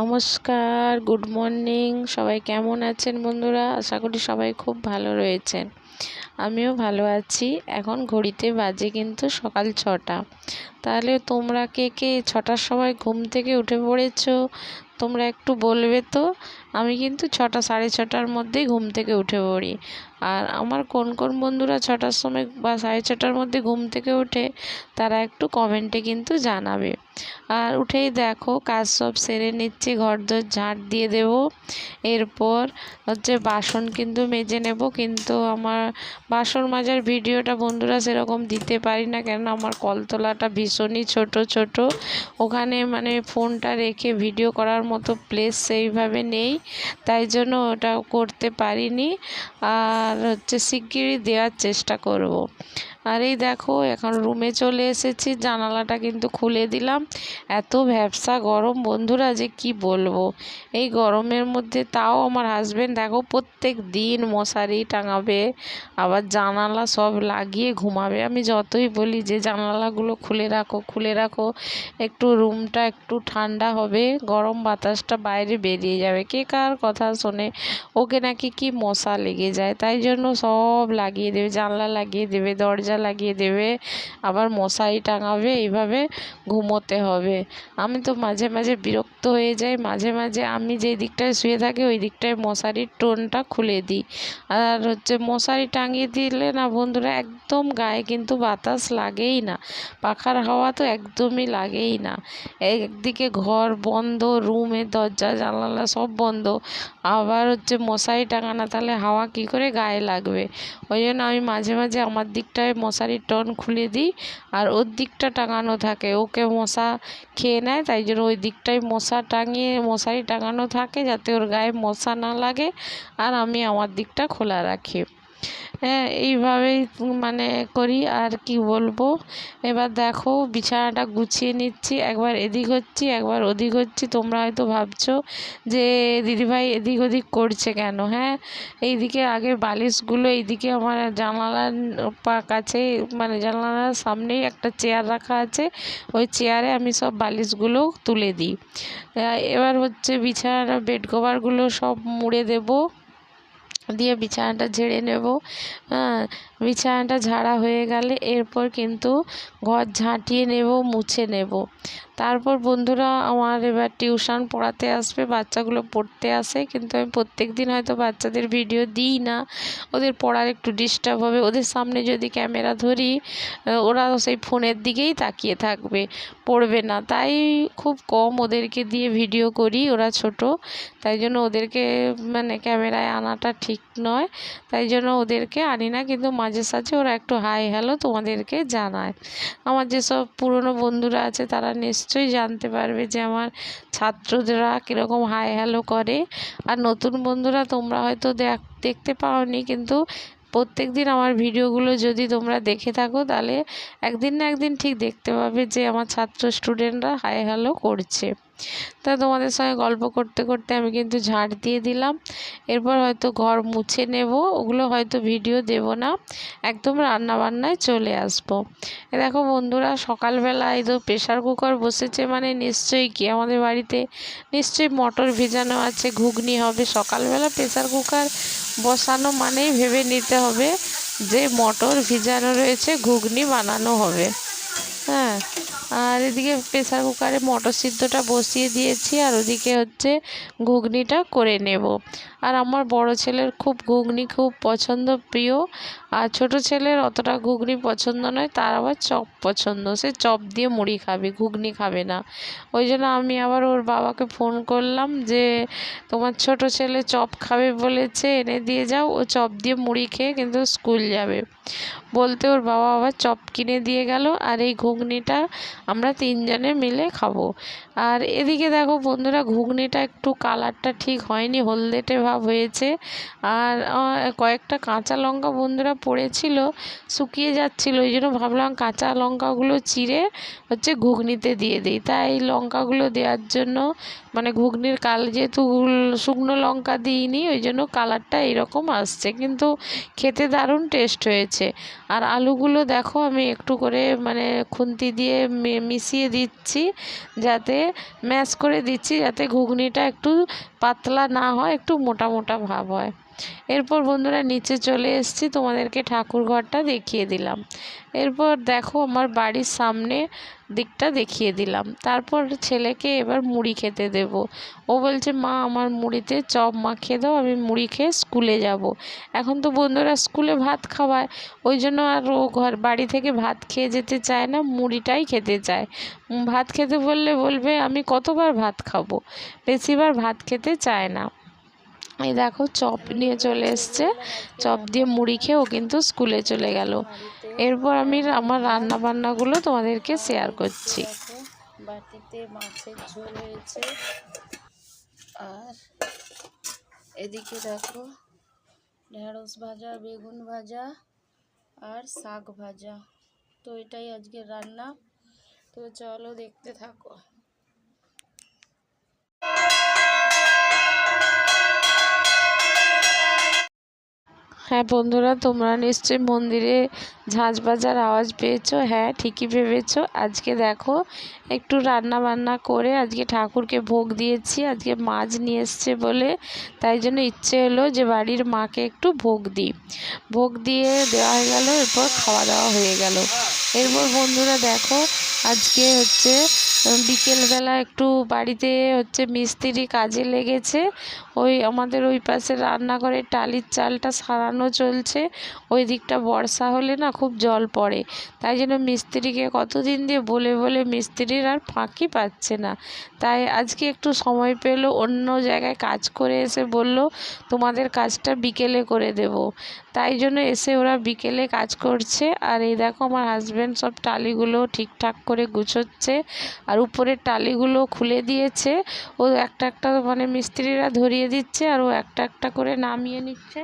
নমস্কার, good morning. সবাই কেমন আছেন বন্ধুরা? আশা করি সবাই খুব ভালো রয়েছেন। আমিও ভালো আছি। এখন ঘড়িতে বাজে কিন্তু সকাল ছটা। তাহলে তোমরা কে কে ছটার সময় ঘুম থেকে উঠে পড়েছো? তোমরা একটু বলবে তো? আমি কিন্তু ছটা, সাড়ে ছটার মধ্যেই ঘুম থেকে উঠে পড়ি। আর আমার কোন কোন বন্ধুরা ছটার সময় বা সাড়ে ছটার মধ্যে ঘুম থেকে ওঠে, তারা একটু কমেন্টে কিন্তু জানাবে। আর উঠেই দেখো, কাজ সব সেরে নিচ্ছি ঘর দর ঝাঁট দিয়ে দেব। এরপর হচ্ছে বাসন কিন্তু মেজে নেব, কিন্তু আমার বাসন মাজার ভিডিওটা বন্ধুরা সেরকম দিতে পারি না কেন আমার কলতলাটা ভীষণই ছোট ছোট। ওখানে মানে ফোনটা রেখে ভিডিও করার মতো প্লেস সেইভাবে নেই, তাই জন্য ওটা করতে পারিনি আর হচ্ছে শিগগিরই দেওয়ার চেষ্টা করব। আর এই দেখো, এখন রুমে চলে এসেছি, জানালাটা কিন্তু খুলে দিলাম। এত ভ্যাবসা গরম, বন্ধুরা যে কি বলব? এই গরমের মধ্যে তাও আমার হাজব্যান্ড দেখো, প্রত্যেক দিন মশারি টাঙাবে, আবার জানালা সব লাগিয়ে ঘুমাবে। আমি যতই বলি যে জানালাগুলো খুলে রাখো খুলে রাখো, একটু রুমটা একটু ঠান্ডা হবে, গরম বাতাসটা বাইরে বেরিয়ে যাবে। কে কার কথা শোনে? ওকে নাকি কি মশা লেগে যায়, তাই জন্য সব লাগিয়ে দেবে, জানলা লাগিয়ে দেবে, দরজা লাগিয়ে দেবে, আবার মশারি টাঙাবে, এইভাবে ঘুমোতে হবে। আমি তো মাঝে মাঝে বিরক্ত হয়ে যাই, মাঝে মাঝে আমি যেই দিকটায় শুয়ে থাকি, ওই দিকটায় মশারির টোনটা খুলে দিই। আর হচ্ছে মশারি টাঙিয়ে দিলে না বন্ধুরা, একদম গায়ে কিন্তু বাতাস লাগেই না, পাখার হাওয়া তো একদমই লাগেই না। একদিকে ঘর বন্ধ রুমের দরজা জানালা সব বন্ধ, আবার হচ্ছে মশারি টাঙানো, তাহলে হাওয়া কী করে গায়ে লাগবে? ওই জন্য আমি মাঝে মাঝে আমার দিকটায় মশারির টন খুলে দিই আর ওর দিকটা টাঙানো থাকে। ওকে মশা খেয়ে নেয়, তাই জন্য ওই দিকটায় মশা টাঙিয়ে, মশারি টাঙানো থাকে যাতে ওর গায়ে মশা না লাগে। আর আমি আমার দিকটা খোলা রাখি। হ্যাঁ এইভাবেই মানে করি আর কি বলব। এবার দেখো বিছানাটা গুছিয়ে নিচ্ছি, একবার এদিক হচ্ছি, একবার ওদিক হচ্ছি। তোমরা হয়তো ভাবছ যে দিদিভাই এদিক ওদিক করছে কেন? হ্যাঁ এইদিকে আগে বালিশগুলো, এইদিকে আমার জানালার কাছে মানে জানালার সামনেই একটা চেয়ার রাখা আছে। ওই চেয়ারে আমি সব বালিশগুলো তুলে দিই। এবার হচ্ছে বিছানাটা বেড কভারগুলো সব মুড়ে দেবো। দিয়ে বিছানাটা ঝেড়ে নেব। হ্যাঁ বিছানাটা ঝাড়া হয়ে গেলে এরপর কিন্তু ঘর ঝাঁটিয়ে নেব, মুছে নেব। তারপর বন্ধুরা আমার এবার টিউশন পড়াতে আসবে, বাচ্চাগুলো পড়তে আসে। কিন্তু আমি প্রত্যেক দিন হয়তো বাচ্চাদের ভিডিও দিই না। ওদের পড়ার একটু ডিস্টার্ব হবে। ওদের সামনে যদি ক্যামেরা ধরি ওরা সেই ফোনের দিকেই তাকিয়ে থাকবে, পড়বে না। তাই খুব কম ওদেরকে দিয়ে ভিডিও করি, ওরা ছোট। তাই জন্য ওদেরকে মানে ক্যামেরায় আনাটা ঠিক নয়। তাই জন্য ওদেরকে আনি না। কিন্তু মাঝে সাঝে ওরা একটু হাই হ্যালো তোমাদেরকে জানায়। আমার যেসব পুরনো বন্ধুরা আছে তারা নিশ্চয়ই জানতে পারবে যে আমার ছাত্ররা কীরকম হাই হ্যালো করে। আর নতুন বন্ধুরা তোমরা হয়তো দেখ, দেখতে পাওনি কিন্তু প্রত্যেক দিন আমার ভিডিওগুলো যদি তোমরা দেখে থাকো তাহলে একদিন না একদিন ঠিক দেখতে পাবে যে আমার ছাত্র স্টুডেন্টরা হাই হ্যালো করছে। তা তোমাদের সঙ্গে গল্প করতে করতে আমি কিন্তু ঝাড় দিয়ে দিলাম। এরপর হয়তো ঘর মুছে নেব, ওগুলো হয়তো ভিডিও দেব না। একদম রান্নাবান্নায় চলে আসব। দেখো বন্ধুরা, সকালবেলা এই তো প্রেশার কুকার বসেছে মানে নিশ্চয়ই কি? আমাদের বাড়িতে নিশ্চয়ই মটর ভেজানো আছে, ঘুগনি হবে। সকালবেলা প্রেশার কুকার বসানো মানেই ভেবে নিতে হবে যে মটর ভিজানো রয়েছে, ঘুগনি বানানো হবে। হ্যাঁ আর এদিকে প্রেসার কুকারে মটর সিদ্ধটা বসিয়ে দিয়েছি আর ওদিকে হচ্ছে ঘুগনিটা করে নেব। আর আমার বড় ছেলের খুব ঘুগনি খুব পছন্দ, প্রিয়। আর ছোট ছেলের অতটা ঘুগনি পছন্দ নয়, তার আবার চপ পছন্দ। সে চপ দিয়ে মুড়ি খাবে, ঘুগনি খাবে না। ওই জন্য আমি আবার ওর বাবাকে ফোন করলাম যে, তোমার ছোট ছেলে চপ খাবে বলেছে, এনে দিয়ে যাও। ও চপ দিয়ে মুড়ি খেয়ে কিন্তু স্কুল যাবে। বলতে ওর বাবা আবার চপ কিনে দিয়ে গেল। আর এই ঘুগনিটা আমরা তিনজনে মিলে খাব। আর এদিকে দেখো বন্ধুরা, ঘুগনিটা একটু কালারটা ঠিক হয়নি, হলদেটে ভাব হয়েছে। আর কয়েকটা কাঁচা লঙ্কা বন্ধুরা পড়েছিল, শুকিয়ে যাচ্ছিল। ওই জন্য ভাবলাম কাঁচা লঙ্কাগুলো চিড়ে হচ্ছে ঘুগনিতে দিয়ে দিই। তাই লঙ্কাগুলো দেওয়ার জন্য মানে ঘুগনির কাল যেহেতু শুকনো লঙ্কা দিইনি, ওই জন্য কালারটা এইরকম আসছে। কিন্তু খেতে দারুণ টেস্ট হয়েছে। আর আলুগুলো দেখো, আমি একটু করে মানে খুন্তি দিয়ে মিশিয়ে দিচ্ছি, যাতে ম্যাশ করে দিচ্ছি, যাতে ঘুগনিটা একটু পাতলা না হয়, একটু মোটা মোটা মোটা ভাব হয়। এরপর বন্ধুরা নিচে চলে এসেছি, তোমাদেরকে ঠাকুর ঘরটা দেখিয়ে দিলাম। এরপর দেখো আমার বাড়ির সামনে দিকটা দেখিয়ে দিলাম। তারপর ছেলেকে এবার মুড়ি খেতে দেব। ও বলছে, মা, আমার মুড়িতে চপ মাখিয়ে দাও, আমি মুড়ি খেয়ে স্কুলে যাব। এখন তো বন্ধুরা স্কুলে ভাত খাওয়ায়, ওই জন্য আর ও ঘর, বাড়ি থেকে ভাত খেয়ে যেতে চায় না, মুড়িটাই খেতে চায়। ভাত খেতে বললে বলবে, আমি কতবার ভাত খাব? বেশিবার ভাত খেতে চায় না। এই দেখো চপ নিয়ে চলে এসছে। চপ দিয়ে মুড়ি খেয়েও কিন্তু স্কুলে চলে গেল। এরপর আমি আমার রান্না বান্নাগুলো তোমাদেরকে শেয়ার করছি। বাটিতে মাছের ঝোল হয়েছে। আর এদিকে দেখো ঢেঁড়স ভাজা, বেগুন ভাজা আর শাক ভাজা। তো এটাই আজকে রান্না। তো চলো দেখতে থাকো। হ্যাঁ বন্ধুরা, তোমরা নিশ্চয়ই মন্দিরে ঝাঁজ বাজার আওয়াজ পেয়েছ। হ্যাঁ ঠিকই ভেবেছো। আজকে দেখো, একটু রান্না বান্না করে আজকে ঠাকুরকে ভোগ দিয়েছি। আজকে মাছ নিয়ে এসছে বলে তাই জন্য ইচ্ছে হলো যে বাড়ির মাকে একটু ভোগ দিই। ভোগ দিয়ে দেওয়া হয়ে গেল, এরপর খাওয়া দাওয়া হয়ে গেল। এরপর বন্ধুরা দেখো, আজকে হচ্ছে বিকেলবেলা একটু বাড়িতে হচ্ছে মিস্ত্রি কাজে লেগেছে। ওই আমাদের ওই পাশে রান্নাঘরের টালির চালটা সারানো চলছে। ওই দিকটা বর্ষা হলে না খুব জল পড়ে। তাই জন্য মিস্ত্রিকে কতদিন দিয়ে বলে বলে মিস্ত্রির আর ফাঁকি পাচ্ছে না। তাই আজকে একটু সময় পেল, অন্য জায়গায় কাজ করে এসে বলল, তোমাদের কাজটা বিকেলে করে দেব। তাই জন্য এসে ওরা বিকেলে কাজ করছে। আর এই দেখো আমার হাজব্যান্ড সব টালিগুলো ঠিকঠাক করে গুছোচ্ছে। আর উপরের টালিগুলো খুলে দিয়েছে। ও একটা একটা মানে মিস্ত্রিরা ধরিয়ে দিচ্ছে আর ও একটা একটা করে নামিয়ে নিচ্ছে।